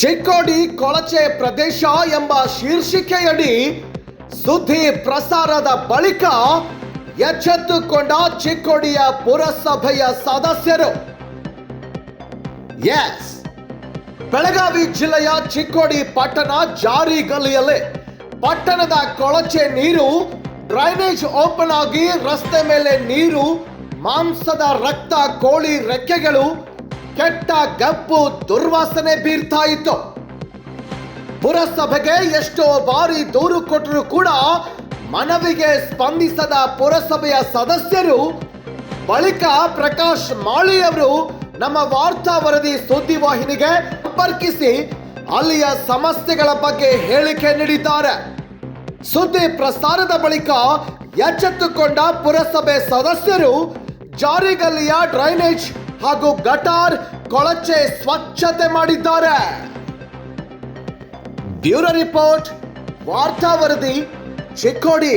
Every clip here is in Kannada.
ಚಿಕ್ಕೋಡಿ ಕೊಳಚೆ ಪ್ರದೇಶ ಎಂಬ ಶೀರ್ಷಿಕೆಯಡಿ ಸುದ್ದಿ ಪ್ರಸಾರದ ಬಳಿಕ ಎಚ್ಚೆತ್ತುಕೊಂಡ ಚಿಕ್ಕೋಡಿಯ ಪುರಸಭೆಯ ಸದಸ್ಯರು. ಎಸ್ ಬೆಳಗಾವಿ ಜಿಲ್ಲೆಯ ಚಿಕ್ಕೋಡಿ ಪಟ್ಟಣ ಜಾರಿ ಗಲಿಯಲ್ಲಿ ಪಟ್ಟಣದ ಕೊಳಚೆ ನೀರು ಡ್ರೈನೇಜ್ ಓಪನ್ ಆಗಿ ರಸ್ತೆ ಮೇಲೆ ನೀರು, ಮಾಂಸದ ರಕ್ತ, ಕೋಳಿ ರೆಕ್ಕೆಗಳು ಕೆಟ್ಟ ಗಬ್ಬು ದುರ್ವಾಸನೆ ಬೀರ್ತಾ ಇತ್ತು. ಪುರಸಭೆಗೆ ಎಷ್ಟೋ ಬಾರಿ ದೂರು ಕೊಟ್ಟರು ಕೂಡ ಮನವಿಗೆ ಸ್ಪಂದಿಸದ ಪುರಸಭೆಯ ಸದಸ್ಯರು, ಬಳಿಕ ಪ್ರಕಾಶ್ ಮಾಳಿಯವರು ನಮ್ಮ ವಾರ್ತಾ ವರದಿ ಸುದ್ದಿವಾಹಿನಿಗೆ ಸಂಪರ್ಕಿಸಿ ಅಲ್ಲಿಯ ಸಮಸ್ಯೆಗಳ ಬಗ್ಗೆ ಹೇಳಿಕೆ ನೀಡಿದ್ದಾರೆ. ಸುದ್ದಿ ಪ್ರಸಾರದ ಬಳಿಕ ಎಚ್ಚೆತ್ತುಕೊಂಡ ಪುರಸಭೆ ಸದಸ್ಯರು, ಜಾರಿಗಲ್ಲಿಯ ಡ್ರೈನೇಜ್ ಹಾಗೂ ಗಟಾರ್ ಕೊಳಚೆ ಸ್ವಚ್ಛತೆ ಮಾಡಿದ್ದಾರೆ. ಬ್ಯೂರೋ ರಿಪೋರ್ಟ್ ವಾರ್ತಾ ವರದಿ ಚಿಕ್ಕೋಡಿ.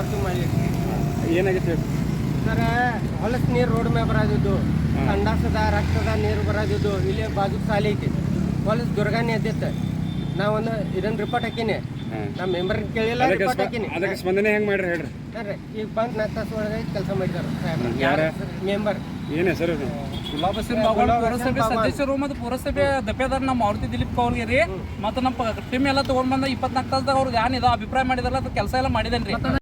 ಪ್ರಕಾಶ್ ಹೊರತು ಮಾಡಿ. ಏನಾಗಿತ್ತು? ಸರ ಹೊಲಸ್ ನೀರು ರೋಡ್ ಮೇಲೆ ಬರೋದಿದ್ದು. ಸಂಡಾಸದ ರಕ್ತದ ನೀರು ಬರೋದಿದ್ದು. ಇಲ್ಲಿ ಬಾಜು ಸಾಲಿ ಐತಿ. ಹೊಲಸ್ ದುರ್ಗಾನಿ ಎದ್ದಿತ್ತು. ನಾವೊಂದು ಇದನ್ನ ರಿಪೋರ್ಟ್ ಹಾಕಿನಿ. ನಮ್ಮ ಮೆಂಬರ್ ಕೇಳಿಲ್ಲ ರಿಪೋರ್ಟ್ ಹಾಕಿನಿ. ಅದಕ್ಕೆ ಸ್ಪಂದನೆ ಹೆಂಗ್ ಮಾಡ್ರಿ ಹೇಳ್ರಿ. ಸರ್ ಈಗ ಬಂದು ನಾಲ್ಕು ತಾಸು ಒಳಗೆ ಕೆಲಸ ಮಾಡಿದಾರೆ ಯಾರ? ಮೆಂಬರ್ ಏನೇ ಸರ್ ಇದು? ಗುಲಾಬಸಿನ್ ಬಾಗೋಳ್ ಪುರಸಭೆ ಸದಸ್ಯರು ಮತ್ತು ಪುರಸಭೆ ದಪ್ಪೇದಾರ ನಮ್ಮ ಮಾರುತಿ ದಿಲೀಪ್ ಅವ್ರಿಗೆ ರೀ. ಮತ್ತು ನಮ್ಮ ಟೀಮ್ ಎಲ್ಲ ತಗೊಂಡ್ ಬಂದ ಇಪ್ಪತ್ನಾಲ್ಕು ತಾಸದಾಗ ಅವ್ರಿಗೆ ಏನಿದೆ ಅಭಿಪ್ರಾಯ ಮಾಡಿದಾರಲ್ಲ ಅದು ಕೆಲಸ ಎಲ್ಲ ಮಾಡಿದೇನ್ರಿ.